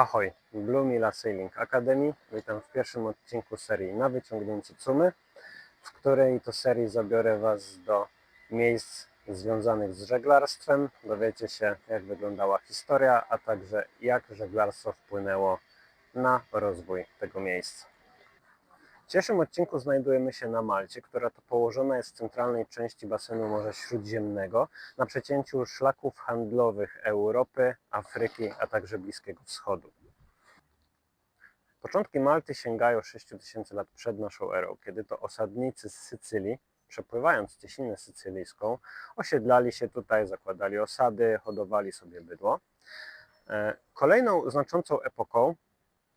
Ahoj, Blue Mila Sailing Academy. Witam w pierwszym odcinku serii na wyciągnięcie cumy, w której to serii zabiorę Was do miejsc związanych z żeglarstwem. Dowiecie się, jak wyglądała historia, a także jak żeglarstwo wpłynęło na rozwój tego miejsca. W dzisiejszym odcinku znajdujemy się na Malcie, która to położona jest w centralnej części basenu Morza Śródziemnego, na przecięciu szlaków handlowych Europy, Afryki, a także Bliskiego Wschodu. Początki Malty sięgają 6000 lat przed naszą erą, kiedy to osadnicy z Sycylii, przepływając cieśninę sycylijską, osiedlali się tutaj, zakładali osady, hodowali sobie bydło. E, Kolejną znaczącą epoką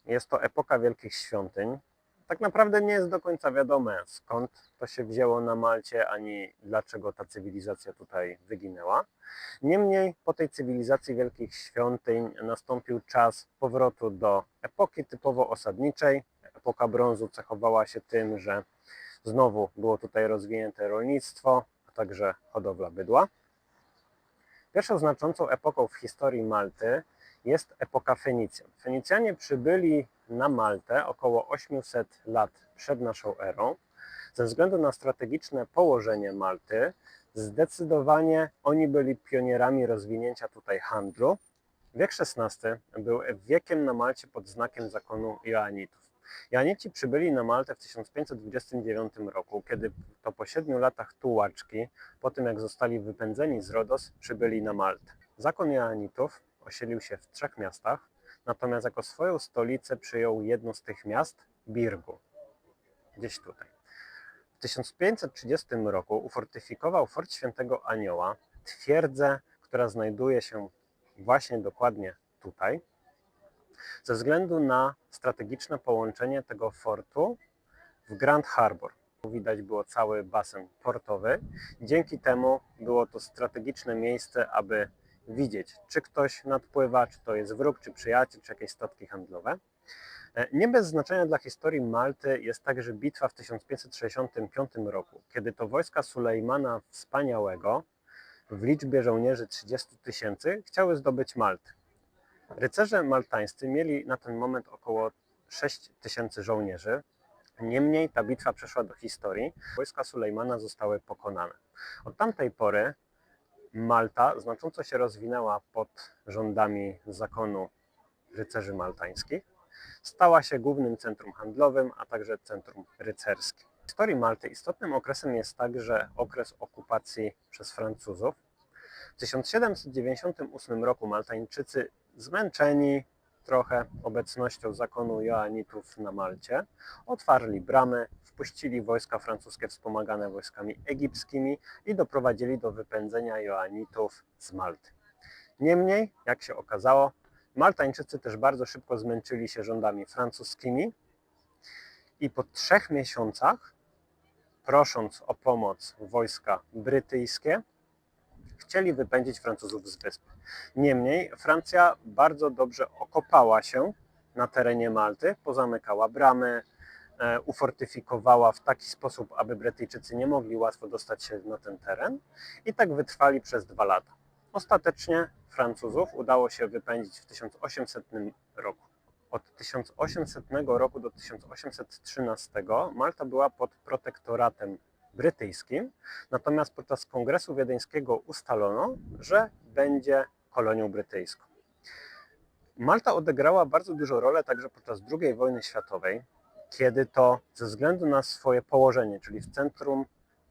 jest to epoka Wielkich Świątyń, tak naprawdę nie jest do końca wiadome, skąd to się wzięło na Malcie, ani dlaczego ta cywilizacja tutaj wyginęła. Niemniej po tej cywilizacji wielkich świątyń nastąpił czas powrotu do epoki typowo osadniczej. Epoka brązu cechowała się tym, że znowu było tutaj rozwinięte rolnictwo, a także hodowla bydła. Pierwszą znaczącą epoką w historii Malty jest epoka Fenicjan. Fenicjanie przybyli na Maltę około 800 lat przed naszą erą. Ze względu na strategiczne położenie Malty, zdecydowanie oni byli pionierami rozwinięcia tutaj handlu. Wiek XVI był wiekiem na Malcie pod znakiem zakonu Joanitów. Joanici przybyli na Maltę w 1529 roku, kiedy to po siedmiu latach tułaczki, po tym jak zostali wypędzeni z Rodos, przybyli na Maltę. Zakon Joanitów osiedlił się w trzech miastach, natomiast jako swoją stolicę przyjął jedno z tych miast, Birgu, gdzieś tutaj. W 1530 roku ufortyfikował Fort Świętego Anioła, twierdzę, która znajduje się właśnie dokładnie tutaj, ze względu na strategiczne połączenie tego fortu w Grand Harbor. Widać było cały basen portowy. Dzięki temu było to strategiczne miejsce, aby widzieć, czy ktoś nadpływa, czy to jest wróg, czy przyjaciel, czy jakieś statki handlowe. E, Nie bez znaczenia dla historii Malty jest także bitwa w 1565 roku, kiedy to wojska Sulejmana Wspaniałego w liczbie żołnierzy 30 tysięcy chciały zdobyć Maltę. Rycerze maltańscy mieli na ten moment około 6 tysięcy żołnierzy. Niemniej ta bitwa przeszła do historii. Wojska Sulejmana zostały pokonane. Od tamtej pory Malta znacząco się rozwinęła pod rządami zakonu rycerzy maltańskich. Stała się głównym centrum handlowym, a także centrum rycerskim. W historii Malty istotnym okresem jest także okres okupacji przez Francuzów. W 1798 roku Maltańczycy zmęczeni trochę obecnością zakonu Joanitów na Malcie, otwarli bramy, wpuścili wojska francuskie wspomagane wojskami egipskimi i doprowadzili do wypędzenia Joanitów z Malty. Niemniej, jak się okazało, Maltańczycy też bardzo szybko zmęczyli się rządami francuskimi i po trzech miesiącach, prosząc o pomoc wojska brytyjskie, chcieli wypędzić Francuzów z wyspy. Niemniej Francja bardzo dobrze okopała się na terenie Malty, pozamykała bramy, e, ufortyfikowała w taki sposób, aby Brytyjczycy nie mogli łatwo dostać się na ten teren i tak wytrwali przez dwa lata. Ostatecznie Francuzów udało się wypędzić w 1800 roku. Od 1800 roku do 1813 Malta była pod protektoratem brytyjskim, natomiast podczas Kongresu Wiedeńskiego ustalono, że będzie kolonią brytyjską. Malta odegrała bardzo dużą rolę także podczas II wojny światowej, kiedy to ze względu na swoje położenie, czyli w centrum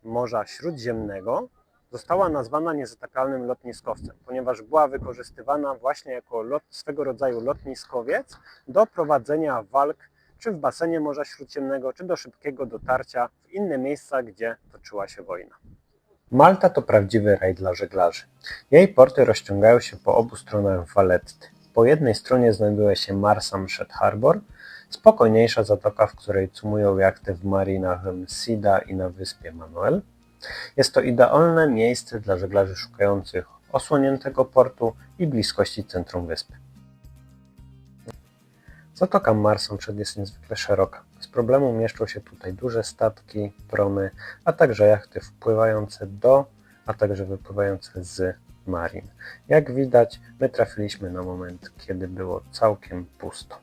Morza Śródziemnego, została nazwana niezatakalnym lotniskowcem, ponieważ była wykorzystywana właśnie jako lot, swego rodzaju lotniskowiec do prowadzenia walk czy w basenie Morza Śródziemnego, czy do szybkiego dotarcia w inne miejsca, gdzie toczyła się wojna. Malta to prawdziwy raj dla żeglarzy. Jej porty rozciągają się po obu stronach Valetty. Po jednej stronie znajduje się Marsamxet Harbor, spokojniejsza zatoka, w której cumują jachty w marinach Sida i na wyspie Manuel. Jest to idealne miejsce dla żeglarzy szukających osłoniętego portu i bliskości centrum wyspy. Zatoka Marsamxet jest niezwykle szeroka. Bez problemu mieszczą się tutaj duże statki, promy, a także jachty wpływające do, a także wypływające z Marin. Jak widać, my trafiliśmy na moment, kiedy było całkiem pusto.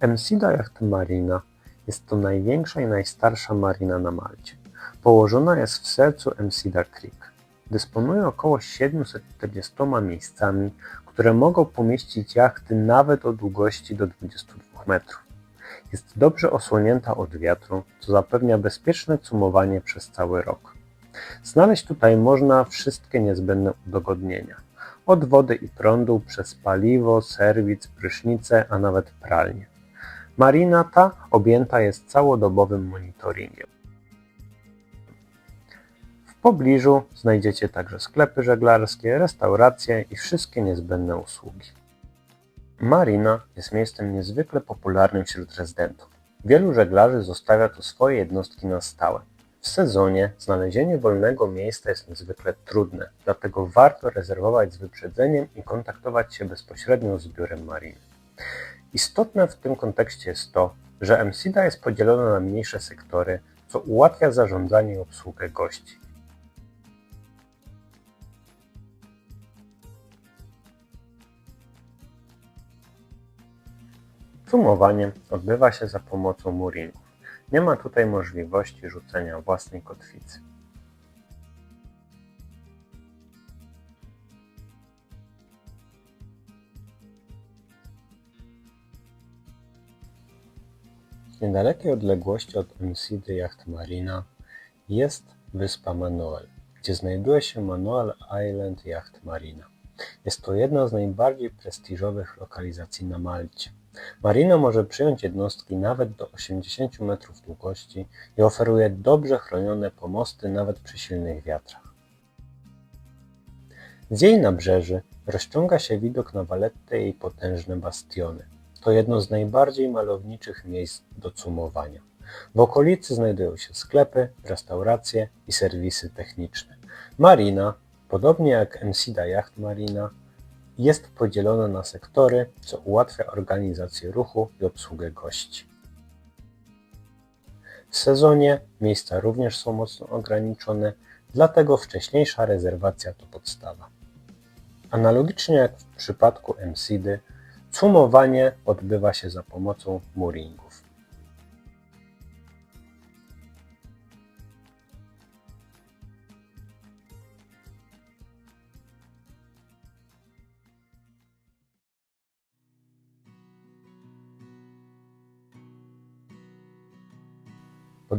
Emsida Yacht Marina jest to największa i najstarsza marina na Malcie. Położona jest w sercu Emsida Creek. Dysponuje około 740 miejscami, które mogą pomieścić jachty nawet o długości do 22 metrów. Jest dobrze osłonięta od wiatru, co zapewnia bezpieczne cumowanie przez cały rok. Znaleźć tutaj można wszystkie niezbędne udogodnienia. Od wody i prądu przez paliwo, serwis, prysznice, a nawet pralnię. Marina ta objęta jest całodobowym monitoringiem. W pobliżu znajdziecie także sklepy żeglarskie, restauracje i wszystkie niezbędne usługi. Marina jest miejscem niezwykle popularnym wśród rezydentów. Wielu żeglarzy zostawia tu swoje jednostki na stałe. W sezonie znalezienie wolnego miejsca jest niezwykle trudne, dlatego warto rezerwować z wyprzedzeniem i kontaktować się bezpośrednio z biurem mariny. Istotne w tym kontekście jest to, że MSIDA jest podzielona na mniejsze sektory, co ułatwia zarządzanie i obsługę gości. Cumowanie odbywa się za pomocą mooringów. Nie ma tutaj możliwości rzucenia własnej kotwicy. W niedalekiej odległości od Emsidy Yacht Marina jest wyspa Manuel, gdzie znajduje się Manuel Island Yacht Marina. Jest to jedna z najbardziej prestiżowych lokalizacji na Malcie. Marina może przyjąć jednostki nawet do 80 metrów długości i oferuje dobrze chronione pomosty nawet przy silnych wiatrach. Z jej nabrzeży rozciąga się widok na Valettę i jej potężne bastiony. To jedno z najbardziej malowniczych miejsc do cumowania. W okolicy znajdują się sklepy, restauracje i serwisy techniczne. Marina, podobnie jak Emsida Yacht Marina, jest podzielona na sektory, co ułatwia organizację ruchu i obsługę gości. W sezonie miejsca również są mocno ograniczone, dlatego wcześniejsza rezerwacja to podstawa. Analogicznie jak w przypadku MCD, cumowanie odbywa się za pomocą mooringów.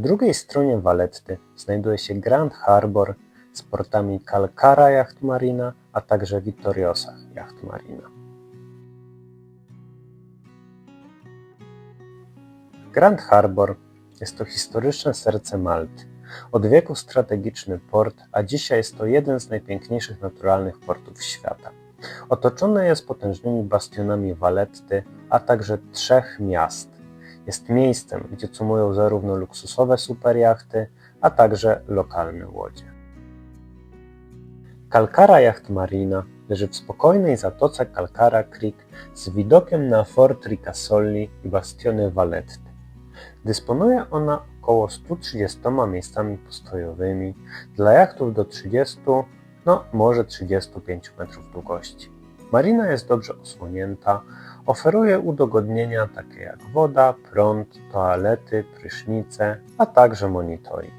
Drugiej stronie Valetty znajduje się Grand Harbor z portami Calcara Yacht Marina, a także Vittoriosa Yacht Marina. Grand Harbor jest to historyczne serce Malty. Od wieku strategiczny port, a dzisiaj jest to jeden z najpiękniejszych naturalnych portów świata. Otoczony jest potężnymi bastionami Valetty, a także trzech miast. Jest miejscem, gdzie cumują zarówno luksusowe superjachty, a także lokalne łodzie. Calcara Yacht Marina leży w spokojnej zatoce Calcara Creek z widokiem na Fort Ricasoli i bastiony Valetty. Dysponuje ona około 130 miejscami postojowymi dla jachtów do 30, no może 35 metrów długości. Marina jest dobrze osłonięta, oferuje udogodnienia takie jak woda, prąd, toalety, prysznice, a także monitoring.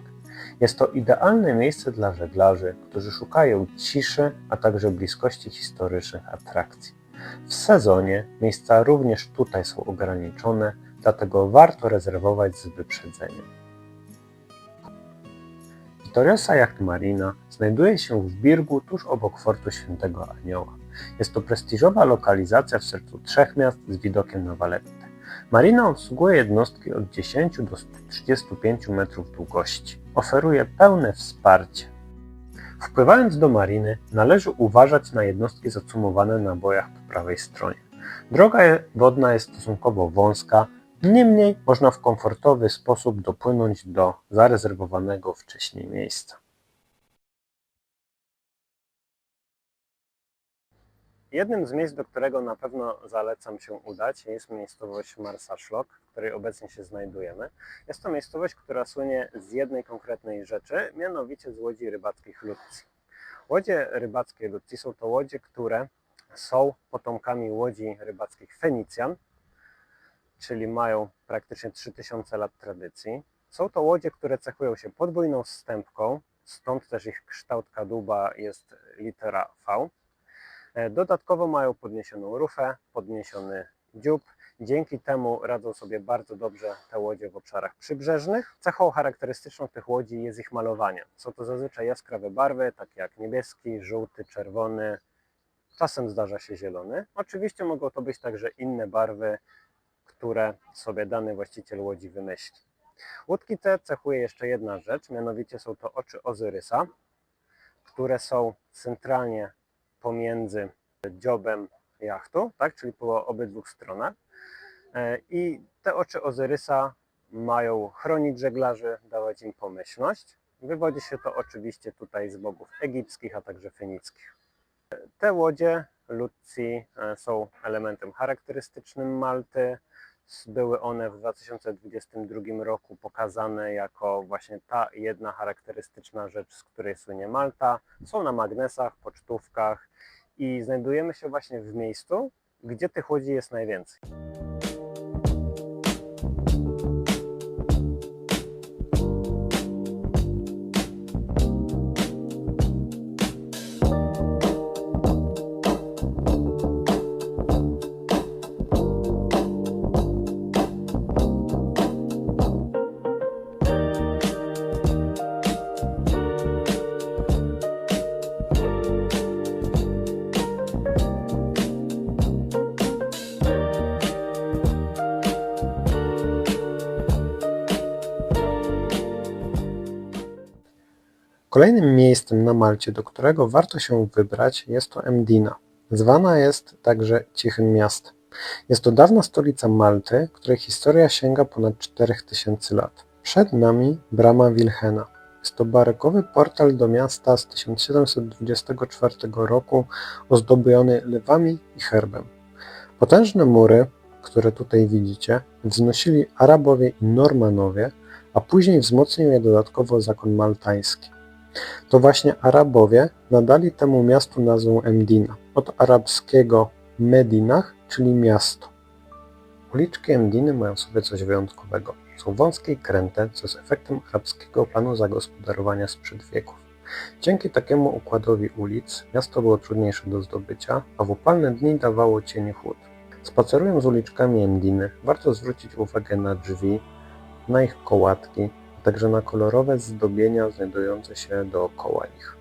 Jest to idealne miejsce dla żeglarzy, którzy szukają ciszy, a także bliskości historycznych atrakcji. W sezonie miejsca również tutaj są ograniczone, dlatego warto rezerwować z wyprzedzeniem. Vittoriosa Yacht Marina znajduje się w Birgu tuż obok Fortu Świętego Anioła. Jest to prestiżowa lokalizacja w sercu trzech miast z widokiem na Valettę. Marina obsługuje jednostki od 10 do 135 metrów długości. Oferuje pełne wsparcie. Wpływając do mariny, należy uważać na jednostki zacumowane na bojach po prawej stronie. Droga wodna jest stosunkowo wąska, niemniej można w komfortowy sposób dopłynąć do zarezerwowanego wcześniej miejsca. Jednym z miejsc, do którego na pewno zalecam się udać, jest miejscowość Marsaszlok, w której obecnie się znajdujemy. Jest to miejscowość, która słynie z jednej konkretnej rzeczy, mianowicie z łodzi rybackich Lutzi. Łodzie rybackie Lutzi są to łodzie, które są potomkami łodzi rybackich Fenicjan, czyli mają praktycznie 3000 lat tradycji. Są to łodzie, które cechują się podwójną stępką, stąd też ich kształt kadłuba jest litera V. E, Dodatkowo mają podniesioną rufę, podniesiony dziób. Dzięki temu radzą sobie bardzo dobrze te łodzie w obszarach przybrzeżnych. Cechą charakterystyczną tych łodzi jest ich malowanie. Są to zazwyczaj jaskrawe barwy, takie jak niebieski, żółty, czerwony, czasem zdarza się zielony. Oczywiście mogą to być także inne barwy, które sobie dany właściciel łodzi wymyśli. Łódki te cechuje jeszcze jedna rzecz, mianowicie są to oczy Ozyrysa, które są centralnie pomiędzy dziobem jachtu, tak, czyli po obydwu stronach. E, I te oczy Ozyrysa mają chronić żeglarzy, dawać im pomyślność. Wywodzi się to oczywiście tutaj z bogów egipskich, a także fenickich. E, Te łodzie Lucji e, są elementem charakterystycznym Malty. Były one w 2022 roku pokazane jako właśnie ta jedna charakterystyczna rzecz, z której słynie Malta. Są na magnesach, pocztówkach i znajdujemy się właśnie w miejscu, gdzie tych łodzi jest najwięcej. Kolejnym miejscem na Malcie, do którego warto się wybrać, jest to Emdina. Zwana jest także Cichym Miastem. Jest to dawna stolica Malty, której historia sięga ponad 4000 lat. Przed nami brama Wilhena. Jest to barokowy portal do miasta z 1724 roku ozdobiony lewami i herbem. Potężne mury, które tutaj widzicie, wznosili Arabowie i Normanowie, a później wzmocnił je dodatkowo zakon maltański. To właśnie Arabowie nadali temu miastu nazwę Emdina, od arabskiego Medinah, czyli miasto. Uliczki Emdiny mają w sobie coś wyjątkowego. Są wąskie i kręte, co jest efektem arabskiego planu zagospodarowania sprzed wieków. Dzięki takiemu układowi ulic miasto było trudniejsze do zdobycia, a w upalne dni dawało cień chłód. Spacerując uliczkami Emdiny, warto zwrócić uwagę na drzwi, na ich kołatki, także na kolorowe zdobienia znajdujące się dookoła nich.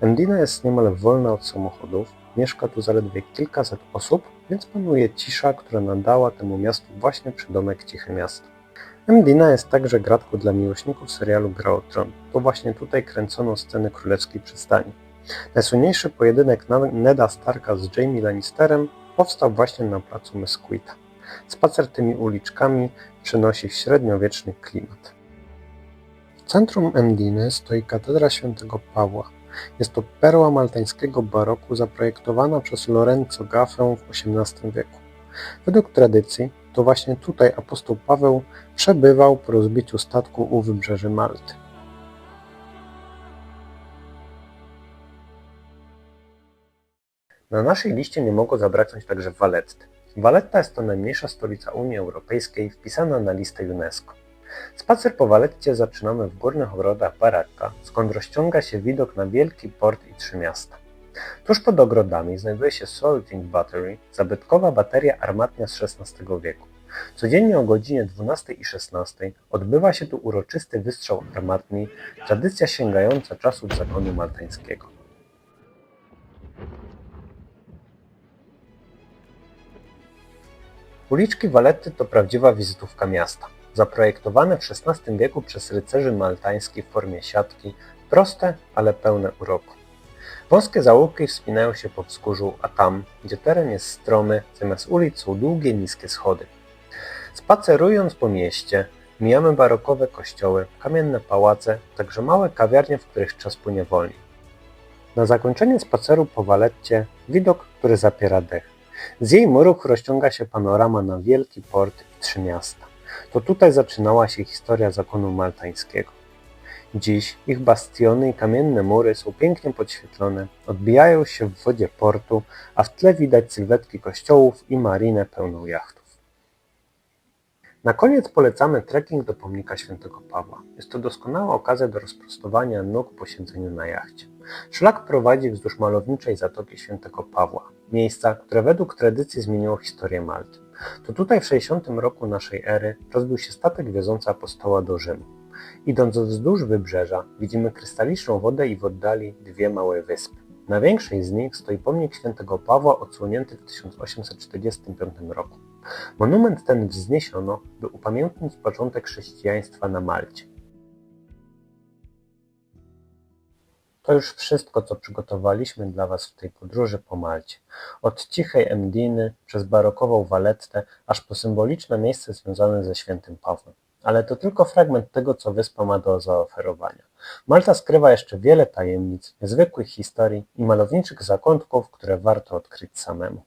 Emdina jest niemal wolna od samochodów, mieszka tu zaledwie kilkaset osób, więc panuje cisza, która nadała temu miastu właśnie przydomek Ciche Miasto. Emdina jest także gratką dla miłośników serialu Gra o Tron. To właśnie tutaj kręcono sceny królewskiej przystani. Najsłynniejszy pojedynek Neda Starka z Jaime Lannisterem powstał właśnie na placu Mesquita. Spacer tymi uliczkami przynosi średniowieczny klimat. W centrum Emdiny stoi katedra świętego Pawła. Jest to perła maltańskiego baroku zaprojektowana przez Lorenzo Gaffę w XVIII wieku. Według tradycji to właśnie tutaj apostoł Paweł przebywał po rozbiciu statku u wybrzeży Malty. Na naszej liście nie mogło zabraknąć także Valetty. Valletta jest to najmniejsza stolica Unii Europejskiej wpisana na listę UNESCO. Spacer po Valetcie zaczynamy w górnych ogrodach Barakka, skąd rozciąga się widok na wielki port i trzy miasta. Tuż pod ogrodami znajduje się Salting Battery, zabytkowa bateria armatnia z XVI wieku. Codziennie o godzinie 12 i 16 odbywa się tu uroczysty wystrzał armatni, tradycja sięgająca czasów zakonu maltańskiego. Uliczki Valetty to prawdziwa wizytówka miasta. Zaprojektowane w XVI wieku przez rycerzy maltańskich w formie siatki, proste, ale pełne uroku. Wąskie zaułki wspinają się po wzgórzu, a tam, gdzie teren jest stromy, zamiast ulic są długie, niskie schody. Spacerując po mieście, mijamy barokowe kościoły, kamienne pałace, także małe kawiarnie, w których czas płynie wolniej. Na zakończenie spaceru po Waletcie widok, który zapiera dech. Z jej murów rozciąga się panorama na wielki port i trzy miasta. To tutaj zaczynała się historia zakonu maltańskiego. Dziś ich bastiony i kamienne mury są pięknie podświetlone, odbijają się w wodzie portu, a w tle widać sylwetki kościołów i marinę pełną jachtów. Na koniec polecamy trekking do pomnika świętego Pawła. Jest to doskonała okazja do rozprostowania nóg po siedzeniu na jachcie. Szlak prowadzi wzdłuż malowniczej Zatoki Świętego Pawła, miejsca, które według tradycji zmieniło historię Malty. To tutaj w 60 roku naszej ery rozbił się statek wiozący apostoła do Rzymu. Idąc wzdłuż wybrzeża, widzimy krystaliczną wodę i w oddali dwie małe wyspy. Na większej z nich stoi pomnik świętego Pawła odsłonięty w 1845 roku. Monument ten wzniesiono, by upamiętnić początek chrześcijaństwa na Malcie. To już wszystko, co przygotowaliśmy dla Was w tej podróży po Malcie. Od cichej Emdiny, przez barokową Walettę, aż po symboliczne miejsce związane ze świętym Pawłem. Ale to tylko fragment tego, co wyspa ma do zaoferowania. Malta skrywa jeszcze wiele tajemnic, niezwykłych historii i malowniczych zakątków, które warto odkryć samemu.